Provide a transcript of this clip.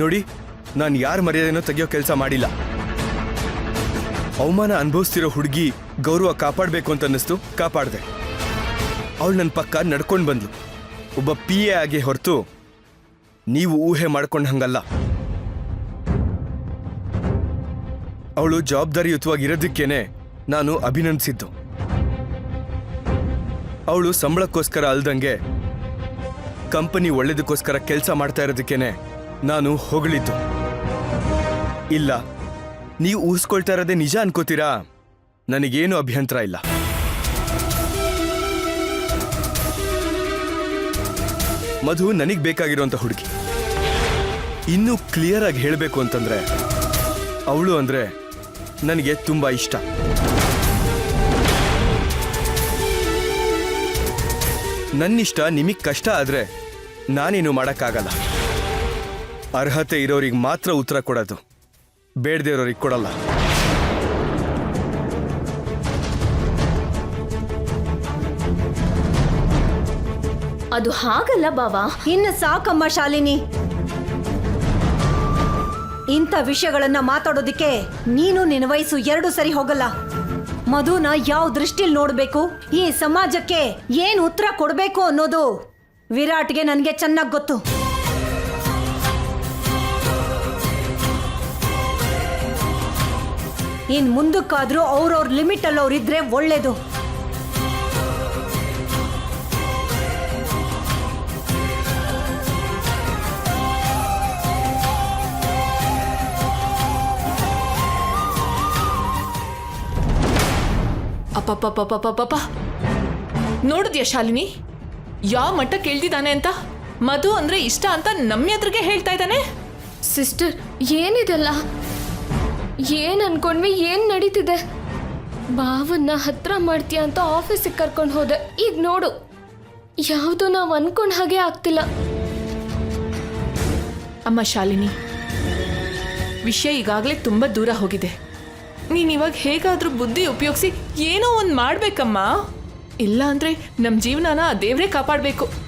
ನೋಡಿ, ನಾನು ಯಾರ ಮರ್ಯಾದೆನೂ ತೆಗೆಯೋ ಕೆಲಸ ಮಾಡಿಲ್ಲ. ಅವಮಾನ ಅನುಭವಿಸ್ತಿರೋ ಹುಡುಗಿ ಗೌರವ ಕಾಪಾಡಬೇಕು ಅಂತ ಅನ್ನಿಸ್ತು ಕಾಪಾಡಿದೆ. ಅವಳು ನನ್ನ ಪಕ್ಕ ನಡ್ಕೊಂಡು ಬಂದ್ಲು. ಒಬ್ಬ ಪಿ ಎ ಆಗಿ ಹೊರತು ನೀವು ಊಹೆ ಮಾಡ್ಕೊಂಡು ಹಂಗಲ್ಲ. ಅವಳು ಜವಾಬ್ದಾರಿಯುತವಾಗಿರೋದಕ್ಕೇನೆ ನಾನು ಅಭಿನಂದಿಸಿದ್ದು. ಅವಳು ಸಂಬಳಕ್ಕೋಸ್ಕರ ಅಲ್ದಂಗೆ ಕಂಪನಿ ಒಳ್ಳೇದಕ್ಕೋಸ್ಕರ ಕೆಲಸ ಮಾಡ್ತಾ ಇರೋದಕ್ಕೇನೆ ನಾನು ಹೊಗಳಿದ್ದು. ಇಲ್ಲ, ನೀವು ಊಹಿಸ್ಕೊಳ್ತಾ ಇರೋದೇ ನಿಜ ಅನ್ಕೋತೀರಾ? ನನಗೇನು ಅಭ್ಯಂತರ ಇಲ್ಲ. ಮಧು, ನನಗೆ ಬೇಕಾಗಿರುವಂಥ ಹುಡುಗಿ. ಇನ್ನೂ ಕ್ಲಿಯರ್ ಆಗಿ ಹೇಳಬೇಕು ಅಂತಂದ್ರೆ, ಅವಳು ಅಂದ್ರೆ ನನಗೆ ತುಂಬ ಇಷ್ಟ. ನನ್ನಿಷ್ಟ, ನಿಮಗೆ ಕಷ್ಟ ಆದ್ರೆ ನಾನೇನು ಮಾಡೋಕ್ಕಾಗಲ್ಲ. ಅರ್ಹತೆ ಇರೋರಿಗೆ ಮಾತ್ರ ಉತ್ತರ ಕೊಡೋದು. ಬೇಡದೇ ಇರೋರಿಗೆ ಕೊಡಲ್ಲ. ಅದು ಹಾಗಲ್ಲ ಬಾಬಾ ಇನ್ನು ಸಾಕಮ್ಮ ಶಾಲಿನಿ. ಇಂಥ ವಿಷಯಗಳನ್ನ ಮಾತಾಡೋದಿಕ್ಕೆ ನೀನು ನಿನ್ನ ವಯಸ್ಸು ಎರಡು ಸರಿ ಹೋಗಲ್ಲ. ಮಧುನ ಯಾವ ದೃಷ್ಟಿಲ್ ನೋಡ್ಬೇಕು? ಈ ಸಮಾಜಕ್ಕೆ ಏನು ಉತ್ತರ ಕೊಡಬೇಕು ಅನ್ನೋದು ವಿರಾಟ್ಗೆ ನನಗೆ ಚೆನ್ನಾಗಿ ಗೊತ್ತು. ಇನ್ ಮುಂದಕ್ಕಾದ್ರೂ ಅವ್ರವ್ರ ಲಿಮಿಟ್ ಅಲ್ಲಿ ಅವ್ರಿದ್ರೆ ಒಳ್ಳೇದು. ಅಪ್ಪ ನೋಡಿದ್ಯ ಶಾಲಿನಿ? ಯಾವ ಮಟ್ಟ ಕೇಳ್ದಿದ್ದಾನೆ ಅಂತ? ಮಧು ಅಂದ್ರೆ ಇಷ್ಟ ಅಂತ ನಮ್ಮ ಎದುರಿಗೆ ಹೇಳ್ತಾ ಇದ್ದಾನೆ? ಸಿಸ್ಟರ್ ಏನಿದೆಲ್ಲ? ಏನ್ ಅನ್ಕೊಂಡ್ವಿ, ಏನ್ ನಡೀತಿದೆ? ಬಾವನ್ನ ಹತ್ರ ಮಾಡ್ತೀಯ ಅಂತ ಆಫೀಸಿಗೆ ಕರ್ಕೊಂಡು ಹೋದೆ. ಈಗ ನೋಡು. ಯಾವುದು ನಾವು ಅನ್ಕೊಂಡ ಹಾಗೆ ಆಗ್ತಿಲ್ಲ. ಅಮ್ಮ ಶಾಲಿನಿ, ವಿಷಯ ಈಗಾಗಲೇ ತುಂಬ ದೂರ ಹೋಗಿದೆ. ನೀನ್ ಇವಾಗ ಹೇಗಾದ್ರೂ ಬುದ್ಧಿ ಉಪಯೋಗಿಸಿ ಏನೋ ಒಂದು ಮಾಡ್ಬೇಕಮ್ಮ. ಇಲ್ಲ ಅಂದ್ರೆ ನಮ್ಮ ಜೀವನನ ಆ ದೇವ್ರೇ ಕಾಪಾಡಬೇಕು.